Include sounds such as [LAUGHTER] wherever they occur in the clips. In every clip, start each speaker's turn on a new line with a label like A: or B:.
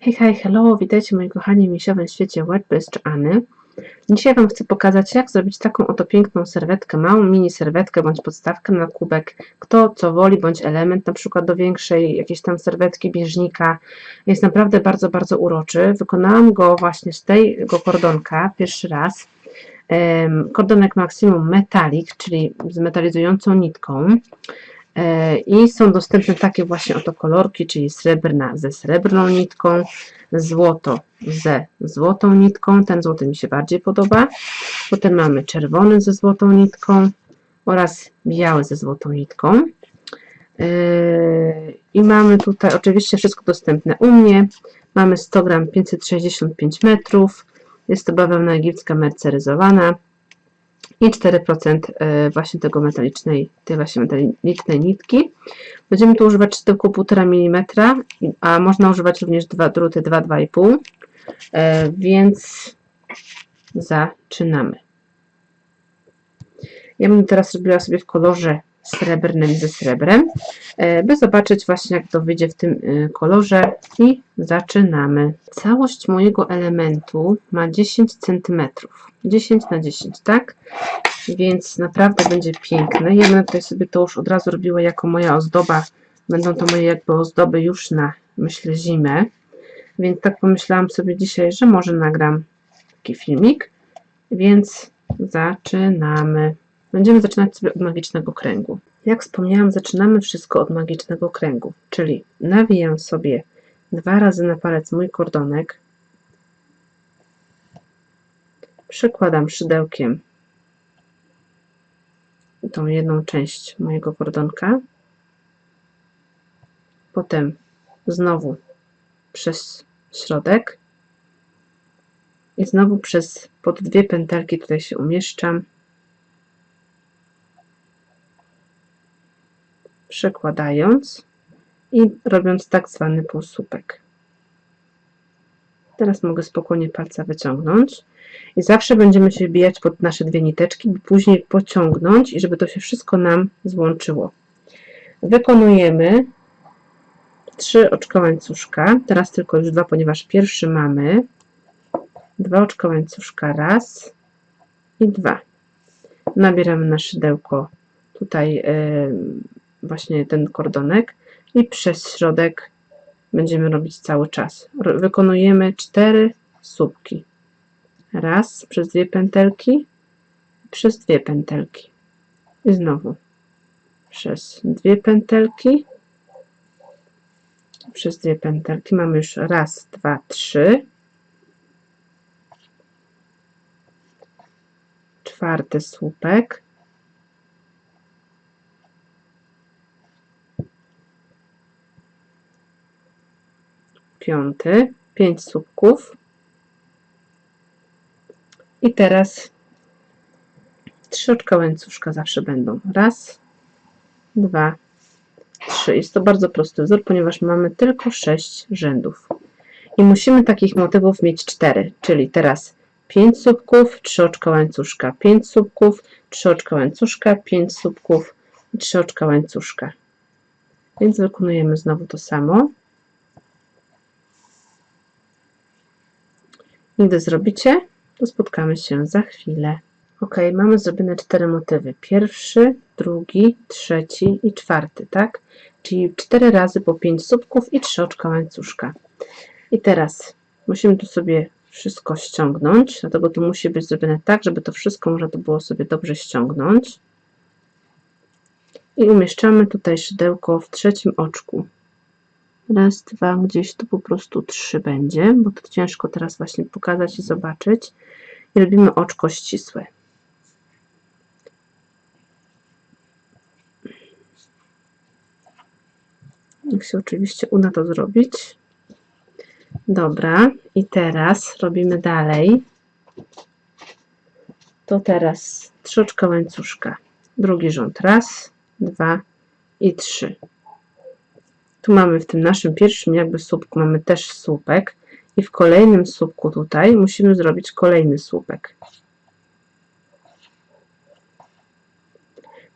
A: Hej, hej, hello, witajcie moi kochani w misiowym świecie WordPress czy Any. Dzisiaj Wam chcę pokazać, jak zrobić taką oto piękną serwetkę, małą mini serwetkę bądź podstawkę na kubek, kto co woli, bądź element na przykład do większej jakiejś tam serwetki, bieżnika. Jest naprawdę bardzo, bardzo uroczy. Wykonałam go właśnie z tego kordonka pierwszy raz. Kordonek Maximum Metallic, czyli z metalizującą nitką. E, I są dostępne takie właśnie oto kolorki, czyli srebrna ze srebrną nitką, złoto ze złotą nitką. Ten złoty mi się bardziej podoba. Potem mamy czerwony ze złotą nitką oraz biały ze złotą nitką. E, I mamy tutaj oczywiście wszystko dostępne u mnie. Mamy 100 gram 565 metrów. Jest to bawełna egipska merceryzowana i 4% e, właśnie tego metalicznej, tej właśnie metalicznej nitki. Będziemy tu używać sztyłku 1,5 mm, a można używać również dwa druty 2-2,5, e, więc zaczynamy. Ja będę teraz robiła sobie w kolorze srebrnym ze srebrem, e, by zobaczyć właśnie jak to wyjdzie w tym kolorze i zaczynamy. Całość mojego elementu ma 10 cm. 10 na 10, tak? Więc naprawdę będzie piękny. Ja będę tutaj sobie to już od razu robiła jako moja ozdoba. Będą to moje jakby ozdoby już na, myślę, zimę. Więc tak pomyślałam sobie dzisiaj, że może nagram taki filmik. Więc zaczynamy. Będziemy zaczynać sobie od magicznego kręgu. Jak wspomniałam, zaczynamy wszystko od magicznego kręgu, czyli nawijam sobie dwa razy na palec mój kordonek, przykładam szydełkiem tą jedną część mojego kordonka, potem znowu przez środek i znowu przez pod dwie pętelki tutaj się umieszczam, przekładając i robiąc tak zwany półsłupek. Teraz mogę spokojnie palca wyciągnąć i zawsze będziemy się wbijać pod nasze dwie niteczki, by później pociągnąć i żeby to się wszystko nam złączyło. Wykonujemy trzy oczka łańcuszka, teraz tylko już dwa, ponieważ pierwszy mamy, dwa oczka łańcuszka, raz i dwa. Nabieramy na szydełko tutaj yy, właśnie ten kordonek i przez środek będziemy robić cały czas. Wykonujemy cztery słupki. Raz przez dwie pętelki, przez dwie pętelki. I znowu przez dwie pętelki, przez dwie pętelki. Mamy już raz, dwa, trzy. Czwarty słupek. Piąty. Pięć słupków. I teraz trzy oczka łańcuszka zawsze będą. Raz, dwa, trzy. Jest to bardzo prosty wzór, ponieważ mamy tylko sześć rzędów. I musimy takich motywów mieć cztery, czyli teraz 5 słupków, 3 oczka łańcuszka, 5 słupków, 3 oczka łańcuszka, 5 słupków i 3 oczka łańcuszka. Więc wykonujemy znowu to samo. Gdy zrobicie, to spotkamy się za chwilę. Ok, mamy zrobione cztery motywy. Pierwszy, drugi, trzeci i czwarty, tak? Czyli cztery razy po pięć słupków i trzy oczka łańcuszka. I teraz musimy tu sobie wszystko ściągnąć, dlatego to musi być zrobione tak, żeby to wszystko można to było sobie dobrze ściągnąć. I umieszczamy tutaj szydełko w trzecim oczku. Raz, dwa, gdzieś tu po prostu trzy będzie, bo to ciężko teraz właśnie pokazać i zobaczyć. I robimy oczko ścisłe. Jak się oczywiście uda to zrobić. Dobra, i teraz robimy dalej. To teraz trzoczka łańcuszka. Drugi rząd. Raz, dwa i trzy. Tu mamy w tym naszym pierwszym jakby słupku mamy też słupek i w kolejnym słupku tutaj musimy zrobić kolejny słupek.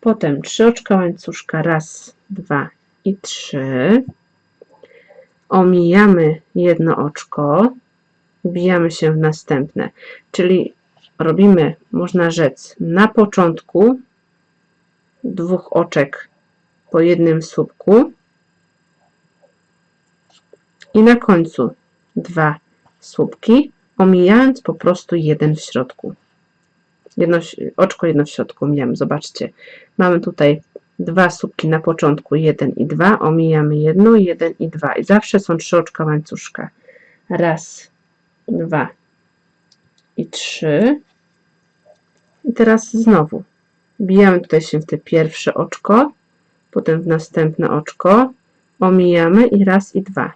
A: Potem trzy oczka łańcuszka, raz, dwa i trzy. omijamy jedno oczko, wbijamy się w następne. Czyli robimy, można rzec, na początku dwóch oczek po jednym słupku i na końcu dwa słupki, omijając po prostu jeden w środku. Jedno, oczko jedno w środku omijamy, zobaczcie. Mamy tutaj dwa słupki na początku, jeden i dwa, omijamy jedno, jeden i dwa. I zawsze są trzy oczka łańcuszka. Raz, dwa i trzy. I teraz znowu bijamy tutaj się w te pierwsze oczko, potem w następne oczko, omijamy i raz i dwa.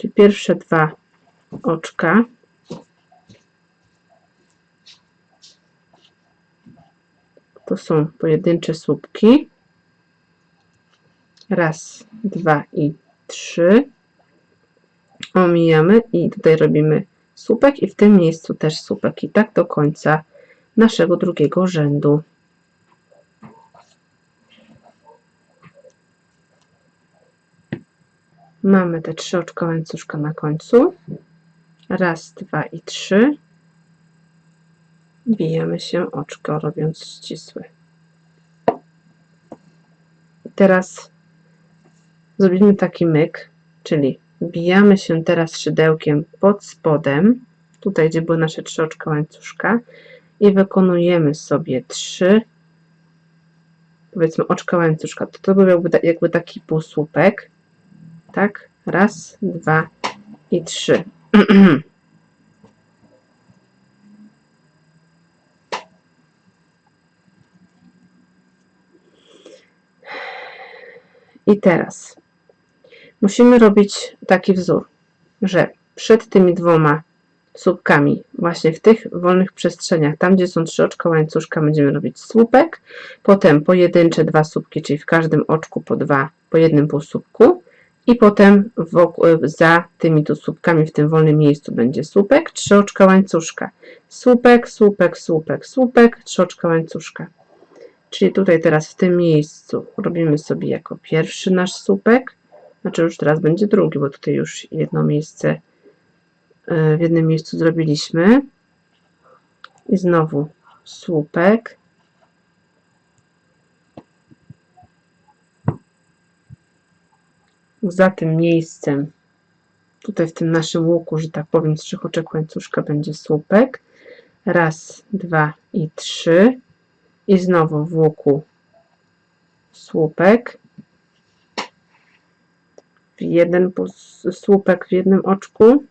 A: Czyli pierwsze dwa oczka. To są pojedyncze słupki. Raz, dwa i trzy. Omijamy i tutaj robimy słupek i w tym miejscu też słupek. I tak do końca naszego drugiego rzędu. Mamy te trzy oczka łańcuszka na końcu. Raz, dwa i trzy. Bijemy się oczko, robiąc ścisłe. I teraz zrobimy taki myk, czyli wbijamy się teraz szydełkiem pod spodem, tutaj gdzie były nasze trzy oczka łańcuszka i wykonujemy sobie trzy powiedzmy oczka łańcuszka. To, to był jakby, jakby taki półsłupek tak? Raz, dwa i trzy. [CLEARS THROAT] I teraz musimy robić taki wzór, że przed tymi dwoma słupkami, właśnie w tych wolnych przestrzeniach, tam gdzie są trzy oczka łańcuszka, będziemy robić słupek, potem pojedyncze dwa słupki, czyli w każdym oczku po dwa, po jednym półsłupku, i potem wokół, za tymi tu słupkami w tym wolnym miejscu będzie słupek, trzy oczka łańcuszka. Słupek, słupek, słupek, słupek, trzy oczka łańcuszka. Czyli tutaj teraz w tym miejscu robimy sobie jako pierwszy nasz słupek, znaczy już teraz będzie drugi, bo tutaj już jedno miejsce e, w jednym miejscu zrobiliśmy. I znowu słupek, za tym miejscem, tutaj w tym naszym łuku, że tak powiem, z trzech oczek łańcuszka będzie słupek. Raz, dwa i trzy. I znowu w łuku słupek. W jeden słupek w jednym oczku.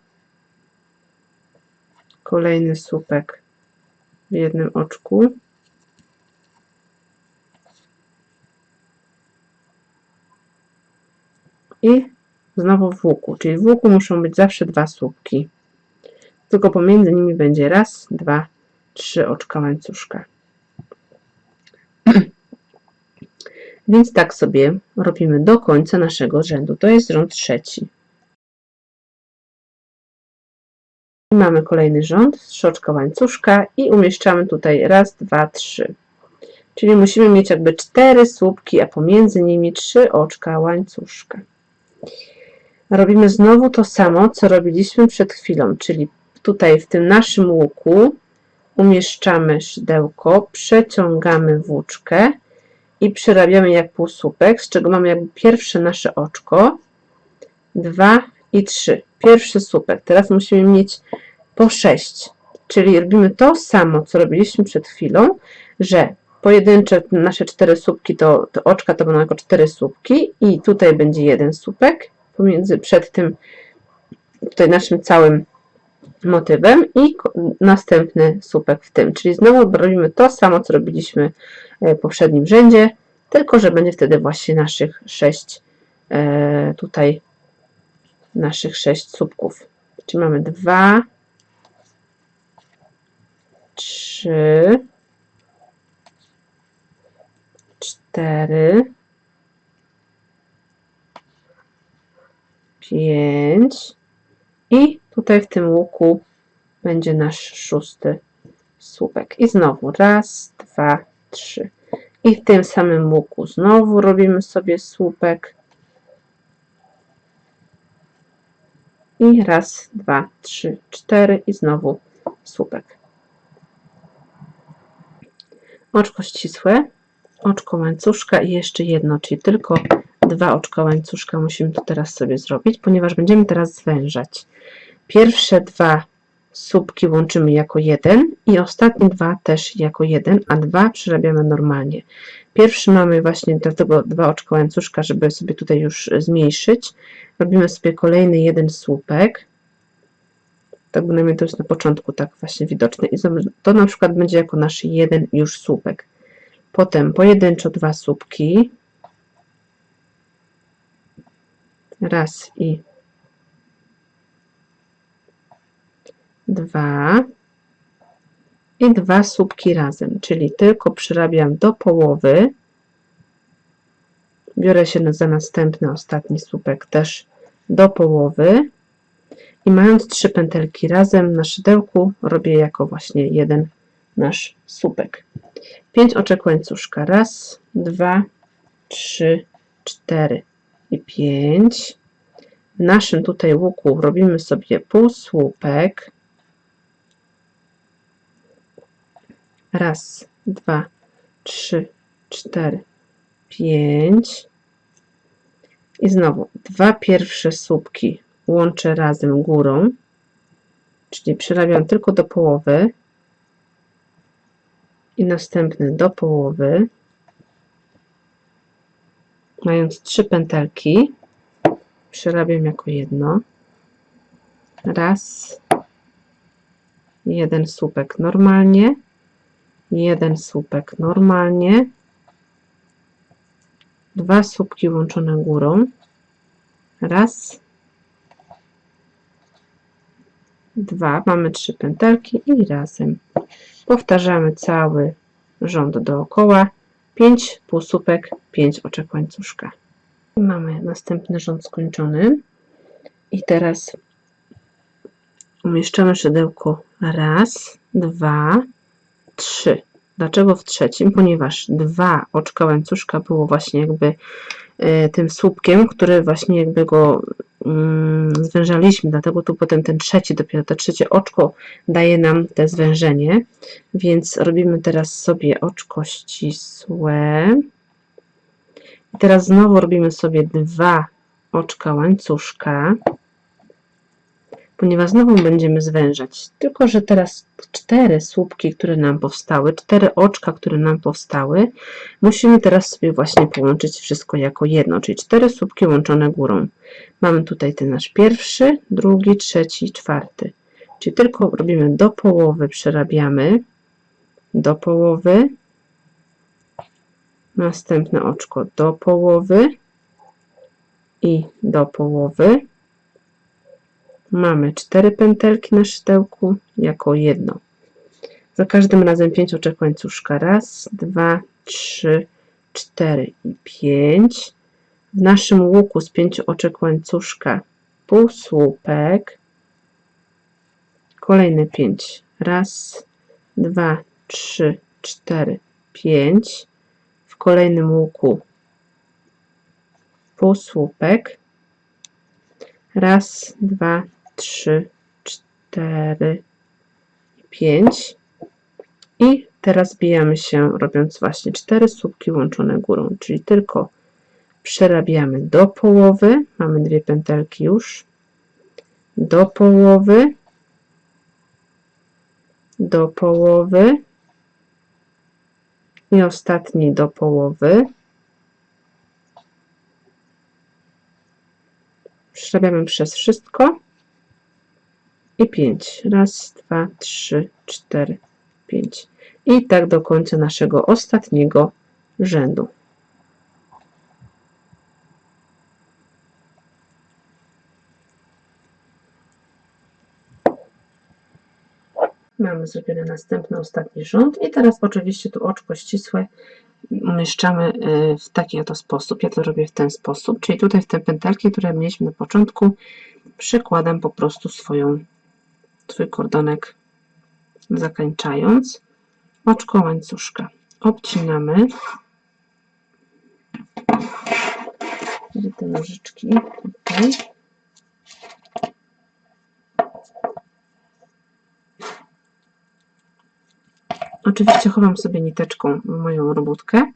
A: Kolejny słupek w jednym oczku. I znowu w łuku, czyli w łuku muszą być zawsze dwa słupki. Tylko pomiędzy nimi będzie raz, dwa, trzy oczka łańcuszka. [CLEARS THROAT] Więc tak sobie robimy do końca naszego rzędu. To jest rząd trzeci. I mamy kolejny rząd, oczka łańcuszka i umieszczamy tutaj raz, dwa, trzy. Czyli musimy mieć jakby cztery słupki, a pomiędzy nimi trzy oczka łańcuszka. Robimy znowu to samo, co robiliśmy przed chwilą, czyli tutaj w tym naszym łuku umieszczamy szydełko, przeciągamy włóczkę i przerabiamy jak półsłupek, z czego mamy jakby pierwsze nasze oczko, dwa i trzy. Pierwszy słupek. Teraz musimy mieć po sześć, czyli robimy to samo, co robiliśmy przed chwilą, że pojedyncze nasze cztery słupki, to, to oczka to będą jako cztery słupki i tutaj będzie jeden słupek pomiędzy, przed tym tutaj naszym całym motywem i następny słupek w tym. Czyli znowu robimy to samo, co robiliśmy e, w poprzednim rzędzie, tylko że będzie wtedy właśnie naszych sześć e, tutaj naszych sześć słupków. Czyli mamy dwa, trzy, cztery, pięć i tutaj w tym łuku będzie nasz szósty słupek. I znowu raz, dwa, trzy. I w tym samym łuku znowu robimy sobie słupek. I raz, dwa, trzy, cztery i znowu słupek. Oczko ścisłe, oczko łańcuszka i jeszcze jedno, czyli tylko dwa oczka łańcuszka musimy tu teraz sobie zrobić, ponieważ będziemy teraz zwężać. Pierwsze dwa słupki łączymy jako jeden i ostatnie dwa też jako jeden, a dwa przerabiamy normalnie. Pierwszy mamy właśnie dlatego dwa oczka łańcuszka, żeby sobie tutaj już zmniejszyć. Robimy sobie kolejny jeden słupek. Tak bynajmniej to jest na początku tak właśnie widoczne i to na przykład będzie jako nasz jeden już słupek. Potem pojedynczo dwa słupki. Raz i dwa i dwa słupki razem, czyli tylko przerabiam do połowy. Biorę się za następny, ostatni słupek też do połowy i mając trzy pętelki razem na szydełku robię jako właśnie jeden nasz słupek. Pięć oczek łańcuszka. Raz, dwa, trzy, cztery i pięć. W naszym tutaj łuku robimy sobie półsłupek. Raz, dwa, trzy, cztery, pięć. I znowu dwa pierwsze słupki łączę razem górą, czyli przerabiam tylko do połowy i następny do połowy, mając trzy pętelki, przerabiam jako jedno. Raz, jeden słupek normalnie, jeden słupek normalnie, dwa słupki łączone górą, raz, dwa, mamy trzy pętelki i razem powtarzamy cały rząd dookoła, pięć półsłupek, pięć oczek łańcuszka. I mamy następny rząd skończony i teraz umieszczamy szydełko raz, dwa, trzy. Dlaczego w trzecim? Ponieważ dwa oczka łańcuszka było właśnie jakby e, tym słupkiem, który właśnie jakby go zwężaliśmy, dlatego tu potem ten trzeci, dopiero to trzecie oczko daje nam te zwężenie, więc robimy teraz sobie oczko ścisłe. I teraz znowu robimy sobie dwa oczka łańcuszka ponieważ znowu będziemy zwężać. Tylko, że teraz cztery słupki, które nam powstały, cztery oczka, które nam powstały, musimy teraz sobie właśnie połączyć wszystko jako jedno, czyli cztery słupki łączone górą. Mamy tutaj ten nasz pierwszy, drugi, trzeci, czwarty. Czyli tylko robimy do połowy, przerabiamy do połowy, następne oczko do połowy i do połowy, Mamy cztery pętelki na szydełku jako jedno. Za każdym razem 5 oczek łańcuszka. Raz, dwa, trzy, cztery i pięć. W naszym łuku z pięciu oczek łańcuszka półsłupek. Kolejne pięć. Raz, dwa, trzy, cztery, pięć. W kolejnym łuku półsłupek. Raz, dwa, trzy, cztery, pięć. I teraz bijamy się, robiąc właśnie cztery słupki łączone górą, czyli tylko przerabiamy do połowy, mamy dwie pętelki już, do połowy, do połowy. I ostatni do połowy. Przerabiamy przez wszystko i 5. Raz, dwa, trzy, cztery, pięć. I tak do końca naszego ostatniego rzędu. Mamy zrobiony następny, ostatni rząd i teraz oczywiście tu oczko ścisłe umieszczamy y, w taki oto sposób. Ja to robię w ten sposób, czyli tutaj w te pętelki, które mieliśmy na początku, przykładam po prostu swoją twój kordonek zakończając oczko łańcuszka. Obcinamy te nożyczki tutaj. Oczywiście chowam sobie niteczką moją robótkę.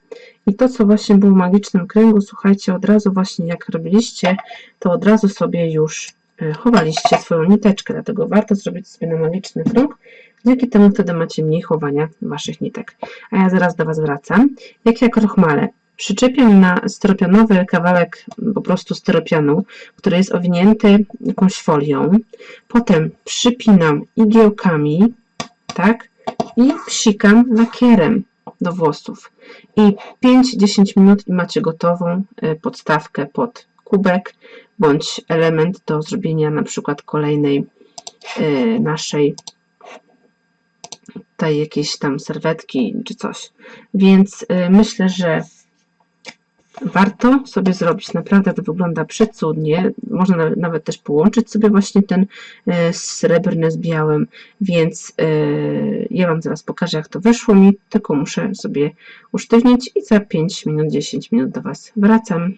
A: I to, co właśnie było w magicznym kręgu, słuchajcie, od razu właśnie jak robiliście, to od razu sobie już chowaliście swoją niteczkę, dlatego warto zrobić sobie na magiczny krąg, dzięki temu wtedy macie mniej chowania waszych nitek. A ja zaraz do Was wracam. Jak ja krochmale przyczepiam na styropianowy kawałek po prostu styropianu, który jest owinięty jakąś folią, potem przypinam igiełkami, tak, i psikam lakierem do włosów. I 5-10 minut i macie gotową y, podstawkę pod kubek bądź element do zrobienia na przykład kolejnej y, naszej tej jakiejś tam serwetki czy coś. Więc y, myślę, że warto sobie zrobić. Naprawdę to wygląda przecudnie. Można nawet, też połączyć sobie właśnie ten e, srebrny z białym, więc e, ja Wam zaraz pokażę, jak to wyszło mi, tylko muszę sobie usztywnić i za 5 minut, 10 minut do Was wracam.